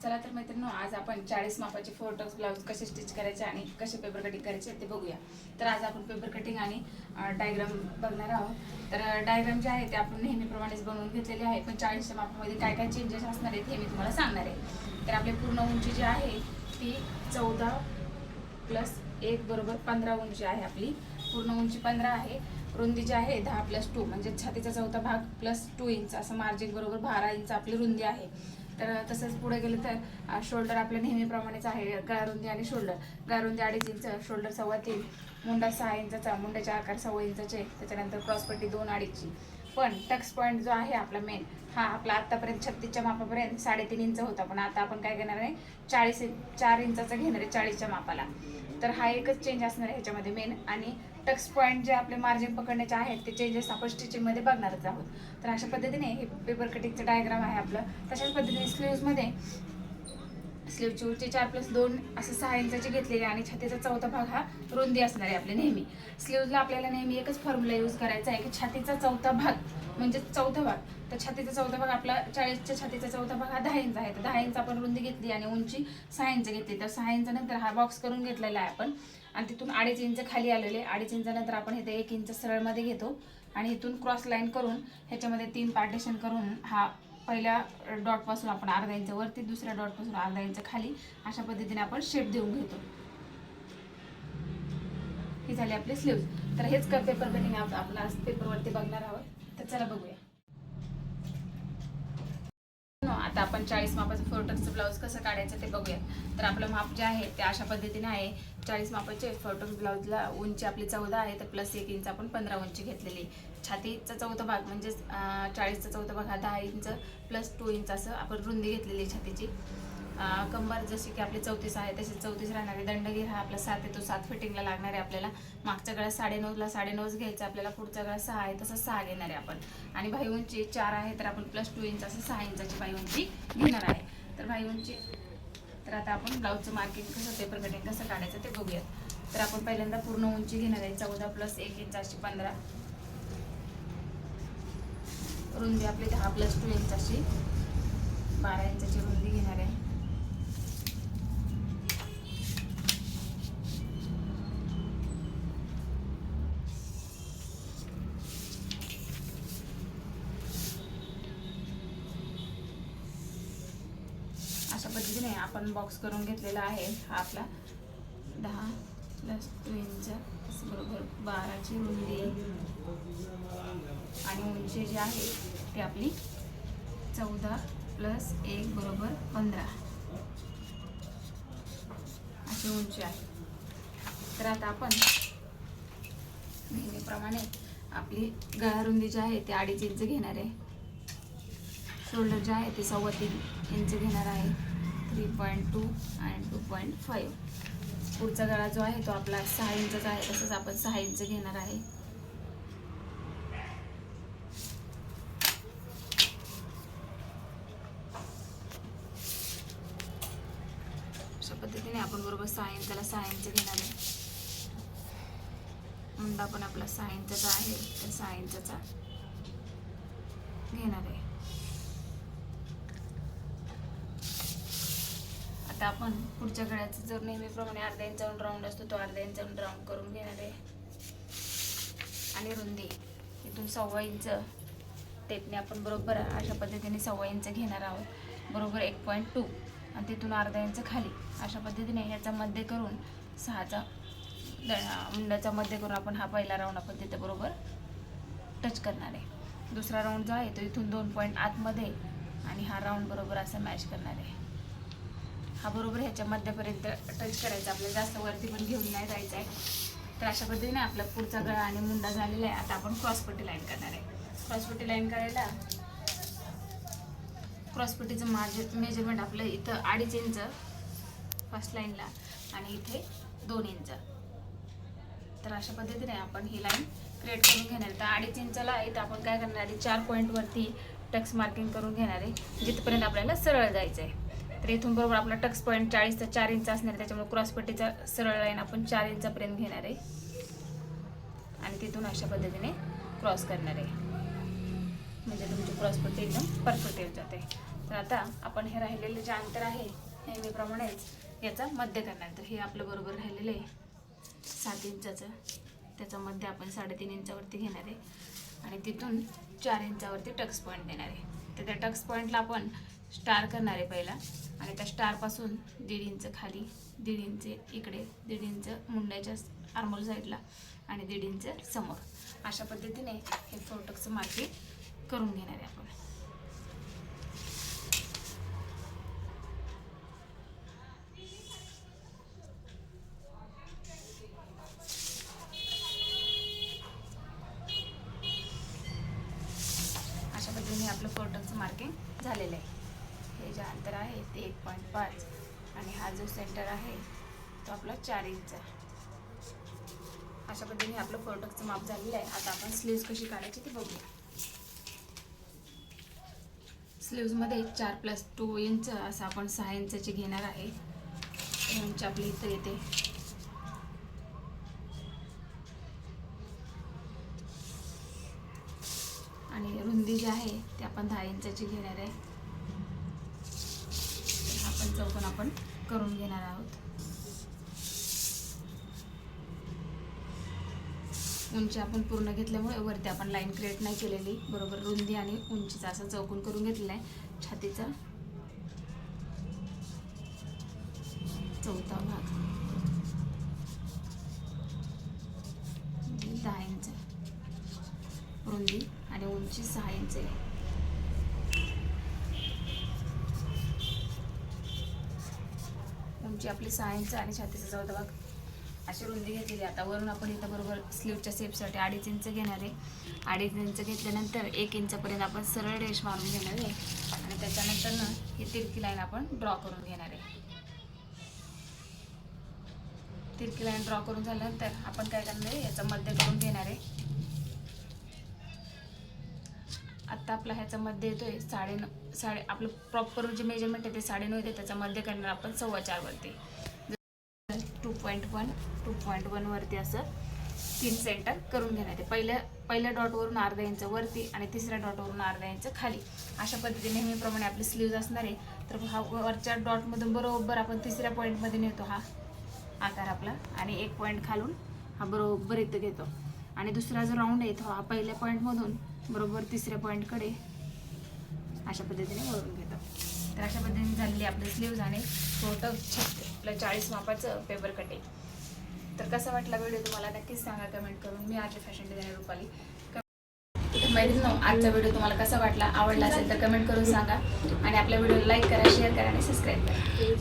चला तर मैत्रिणी आज आपण चाळीस मापाचे फोर टक्स ब्लाऊज कसे स्टिच करायचे आणि कसे पेपर कटिंग करायचे ते बघूया. तर आज आपण पेपर कटिंग आणि डायग्राम बघणार आहोत. तर डायग्राम जे आहे ते आपण नेहमीप्रमाणेच बनवून घेतलेले आहे पण चाळीसच्या मापामध्ये काय काय चेंजेस असणार आहेत हे मी तुम्हाला सांगणार आहे. तर आपली पूर्ण उंची जी आहे ती चौदा प्लस एक बरोबर पंधरा उंची आहे आपली. पूर्ण उंची पंधरा आहे. रुंदी जी आहे दहा प्लस टू म्हणजे छातीचा चौथा भाग प्लस टू इंच असं मार्जिन बरोबर बारा इंच आपली रुंदी आहे. तर तसंच पुढे गेलं तर शोल्डर आपल्या नेहमीप्रमाणेच आहे गारुंदी आणि शोल्डर गारुंदी अडीच इंच शोल्डर सव्वा तीन मुंडा सहा इंचाचा मुंड्याचा आकार सव्वा इंचाचे त्याच्यानंतर क्रॉसपट्टी दोन अडीचची. पण टक्स पॉईंट जो आहे आपला मेन हा आपला आतापर्यंत छत्तीसच्या मापापर्यंत साडेतीन इंच होता. पण आता आपण काय घेणार आहे? चाळीस चार इंचाचा घेणार आहे चाळीसच्या मापाला. तर हा एकच चेंज असणार आहे ह्याच्यामध्ये मेन आणि टक्स पॉईंट जे आपले मार्जिन पकडण्याचे आहेत ते चेंजेस आपण स्टिचिंगमध्ये बघणारच आहोत. तर अशा पद्धतीने हे पेपर कटिंगचं डायग्राम आहे आपलं. तशाच पद्धतीने स्लीव्समध्ये स्लीवची उंची चार प्लस दोन असं सहा इंचाची घेतलेली आणि छातीचा चौथा भाग हा रुंदी असणार आहे आपले नेहमी. स्लीव्जला आपल्याला नेहमी एकच फॉर्म्युला यूज करायचा आहे की छातीचा चौथा भाग म्हणजे चौथा भाग. तर छातीचा चौथा भाग आपला चाळीसच्या छातीचा चौथा भाग हा दहा इंच आहे. तर दहा इंच आपण रुंदी घेतली आणि उंची सहा इंच घेतली. तर सहा इंचानंतर हा बॉक्स करून घेतलेला आहे आपण. आणि तिथून अडीच इंच खाली आलेले. अडीच इंचानंतर आपण इथे एक इंच सरळमध्ये घेतो. आणि इथून क्रॉस लाईन करून ह्याच्यामध्ये तीन पार्टेशन करून हा पहिल्या डॉटपासून आपण अर्धा इंच वरती दुसऱ्या डॉटपासून अर्धा इंच खाली अशा पद्धतीने आपण शेप देऊन घेतो. हे झाली आपली स्लीव्ह तर हेच पेपर बनिंग आपण आज पेपरवरती बघणार आहोत. तर चला बघूया. आता आपण चाळीस मापाचं फोरटक्सचं ब्लाऊज कसं काढायचं ते बघूया तर आपलं माप जे आहे ते अशा पद्धतीने आहे. चाळीस मापाचे फोरटक्स ब्लाऊजला उंची आपली चौदा आहे तर प्लस एक इंच आपण पंधरा उंची घेतलेली छातीचा चौथा भाग म्हणजेच चाळीसचा चौथा भाग हा दहा इंच प्लस टू इंच असं आपण रुंदी घेतलेली आहे छातीची. कंबर जशी की आपली चौतीस आहे तशी चौतीस राहणार आहे दंडगीर हा आपला सात आहे तो सात फिटिंगला लागणार आहे आपल्याला. मागच्या गळ्यात साडेनऊला साडेनऊच घ्यायचं आपल्याला पुढचा गळा सहा आहे तसं सहा घेणार आहे आपण. आणि भाई उंची चार आहे तर आपण प्लस टू इंच असं सहा इंचाची भाई उंची घेणार आहे. तर भाई उंची तर आता आपण ब्लाऊजचं मार्किंग कसं पेपर कटिंग कसं काढायचं ते बघूयात. तर आपण पहिल्यांदा पूर्ण उंची घेणार आहे चौदा प्लस एक इंच अशी पंधरा. रुंदी आपली दहा प्लस टू इंच अशी बारा इंचाची रुंदी घेणार आहे. म्हणजे नाही आपण बॉक्स करून घेतलेला आहे हा आपला. दहा प्लस टू इंच बरोबर बाराची रुंदी. आणि उंची जी आहे ती आपली चौदा प्लस एक बरोबर पंधरा. अशी उंची आहे. तर आता आपण नेहमीप्रमाणे आपली गळा रुंदी जी आहे ती अडीच इंच घेणार आहे. शोल्डर जे आहे ते सव्वा तीन इंच घेणार आहे. थ्री पॉईंट टू आणि टू पॉईंट फाईव्ह. पुढचा गळा जो आहे तो आपला सहा इंचचा आहे तसंच आपण सहा इंच घेणार आहे. अशा पद्धतीने आपण बरोबर सहा इंचाला सहा इंच घेणार आहे. मुंडा पण आपला सहा इंचाचा आहे तर सहा इंचाचा घेणार आहे. आता आपण पुढच्या गळ्याचं जर नेहमीप्रमाणे अर्ध्या इंचावरून राऊंड असतो तो अर्धा इंचावरून राऊंड करून घेणार आहे. आणि रुंदी इथून सव्वा इंच टेपने आपण बरोबर अशा पद्धतीने सव्वा इंच घेणार आहोत. बरोबर एक पॉईंट टू आणि तिथून अर्धा इंच खाली. अशा पद्धतीने ह्याचा मध्य करून सहाचा मुंडाचा मध्य करून आपण हा पहिला राऊंड आपण तिथे बरोबर टच करणार आहे. दुसरा राऊंड जो आहे तो इथून दोन पॉईंट आतमध्ये आणि हा राऊंड बरोबर असा मॅच करणार आहे. हा बरोबर ह्याच्या मध्यापर्यंत टच करायचा. आपल्याला जास्त वरती पण घेऊन नाही जायचं आहे तर अशा पद्धतीने आपला पुढचा गळा आणि मुंडा झालेला आहे. आता आपण क्रॉसपट्टी लाईन करणार आहे. क्रॉसपट्टी लाईन करायला क्रॉसपट्टीचं मार्जिन मेजरमेंट आपलं इथं अडीच इंच फर्स्ट लाईनला आणि इथे दोन इंच तर अशा पद्धतीने आपण ही लाईन क्रिएट करून घेणार. आहे. तर अडीच इंचाला इथं आपण काय करणार आहे? चार पॉईंटवरती टक्स मार्किंग करून घेणार आहे. जिथपर्यंत आपल्याला सरळ जायचं आहे तर इथून बरोबर आपला टक्स पॉईंट चाळीसचा चार इंच असणार आहे. त्याच्यामुळे क्रॉसपट्टीचा सरळ लाईन आपण चार इंचापर्यंत घेणार आहे. आणि तिथून अशा पद्धतीने क्रॉस करणार आहे. म्हणजे तुमची क्रॉसपट्टी एकदम परफेक्ट येत जाते. तर आता आपण हे राहिलेलं जे अंतर आहे नेहमीप्रमाणेच याचा मध्य करणार. तर हे आपलं बरोबर राहिलेलं आहे. सात इंचाचं त्याचा मध्य आपण साडेतीन इंचावरती घेणार आहे. आणि तिथून चार इंचावरती टक्स पॉईंट देणार आहे. तर त्या टक्स पॉईंटला आपण स्टार करणार आहे पहिला. आणि त्या स्टारपासून दीड इंच खाली दीड इंच इकडे दीड इंच मुंड्याच्या आर्मोल साईडला आणि दीड इंच समोर. अशा पद्धतीने हे फोटोचं मार्किंग करून घेणार आहे आपण. अशा पद्धतीने आपलं फोटोचं मार्किंग झालेलं आहे. हे अंतर आहे ते एक पॉईंट पाच. आणि हा जो सेंटर आहे तो आपला चार इंच आहे. अशा पद्धतीने आपलं प्रोडक्टचं माप झालेलं आहे. आता आपण स्लीव्ज कशी काढायची ती बघूया. स्लीव्जमध्ये चार प्लस टू इंच असं आपण सहा इंचाची घेणार आहे. इंच आपली इथं येते. आणि रुंदी जी आहे ती आपण दहा इंचाची घेणार आहे. पण चौकन आपण करून घेणार आहोत. उंची आपण पूर्ण घेतल्यामुळे वरती आपण लाईन क्रिएट नाही केलेली. बरोबर रुंदी आणि उंचीचा असं चौकून करून घेतलेला आहे छातीचा चौथा भाग. दहा इंच. रुंदी आणि उंची सहा इंच आहे. उंची आपली सहा इंच आणि छातीचा चौदा भाग अशी रुंदी घेतलेली आता वरून आपण इथं बरोबर स्लीवच्या सेपसाठी अडीच इंच घेणार आहे. अडीच इंच घेतल्यानंतर एक इंचपर्यंत आपण सरळ रेश मारून घेणार आहे. आणि त्याच्यानंतर ना ही तिरकी लाईन आपण ड्रॉ करून घेणार आहे. तिरकी लाईन ड्रॉ करून झाल्यानंतर आपण काय करणार आहे? याचं मध्य करून घेणार आहे. आता आपला ह्याचा येतो येतोय साडे नऊ साडे आपलं प्रॉपर जे मेजरमेंट आहे ते साडे नऊ येते त्याचा मध्य करणार आपण सव्वा चारवरती two point one two point वनवरती असं तीन सेंटर करून घेण्यात येते पहिल्या पहिल्या डॉटवरून अर्धा इंच वरती आणि तिसऱ्या डॉटवरून अर्धा इंच खाली. अशा पद्धतीने नेहमीप्रमाणे आपली स्लीव्ज असणार आहे. तर हा वरच्या डॉटमधून बरोबर आपण तिसऱ्या पॉईंटमध्ये नेतो हा आकार आपला. आणि एक पॉईंट खालून हा बरोबर इथं घेतो. आणि दुसरा जो राऊंड आहे तो हा पहिल्या पॉईंटमधून बरोबर तिसऱ्या पॉईंटकडे अशा पद्धतीने वळून घेतो. तर अशा पद्धतीने झालेली आपलं स्लीव्ज आणि छोटं आपलं चाळीस मापाचं पेपर कटिंग तर कसा वाटला व्हिडिओ तुम्हाला? नक्कीच सांगा कमेंट करून. मी आजच्या फॅशन डिझायनर रुपाली. तर आजचा व्हिडिओ तुम्हाला कसा वाटला? आवडला असेल तर कमेंट करून सांगा. आणि आपल्या व्हिडिओला लाईक करा शेअर करा आणि सबस्क्राईब करा.